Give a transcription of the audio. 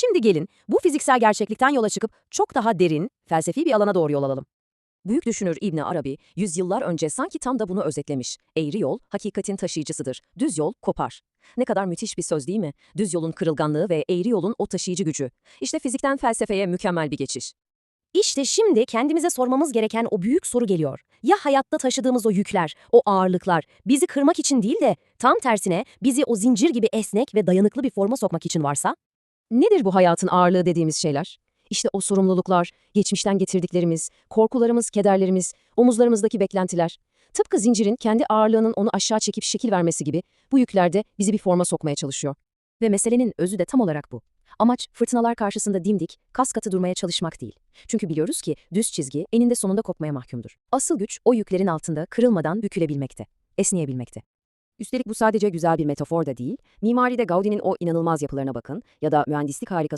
Şimdi gelin bu fiziksel gerçeklikten yola çıkıp çok daha derin, felsefi bir alana doğru yol alalım. Büyük düşünür İbni Arabi, yüzyıllar önce sanki tam da bunu özetlemiş. Eğri yol, hakikatin taşıyıcısıdır. Düz yol, kopar. Ne kadar müthiş bir söz değil mi? Düz yolun kırılganlığı ve eğri yolun o taşıyıcı gücü. İşte fizikten felsefeye mükemmel bir geçiş. İşte şimdi kendimize sormamız gereken o büyük soru geliyor. Ya hayatta taşıdığımız o yükler, o ağırlıklar bizi kırmak için değil de tam tersine bizi o zincir gibi esnek ve dayanıklı bir forma sokmak için varsa? Nedir bu hayatın ağırlığı dediğimiz şeyler? İşte o sorumluluklar, geçmişten getirdiklerimiz, korkularımız, kederlerimiz, omuzlarımızdaki beklentiler. Tıpkı zincirin kendi ağırlığının onu aşağı çekip şekil vermesi gibi bu yükler de bizi bir forma sokmaya çalışıyor. Ve meselenin özü de tam olarak bu. Amaç fırtınalar karşısında dimdik, kas katı durmaya çalışmak değil. Çünkü biliyoruz ki düz çizgi eninde sonunda kopmaya mahkumdur. Asıl güç o yüklerin altında kırılmadan bükülebilmekte, esneyebilmekte. Üstelik bu sadece güzel bir metafor da değil, mimaride Gaudi'nin o inanılmaz yapılarına bakın ya da mühendislik harikası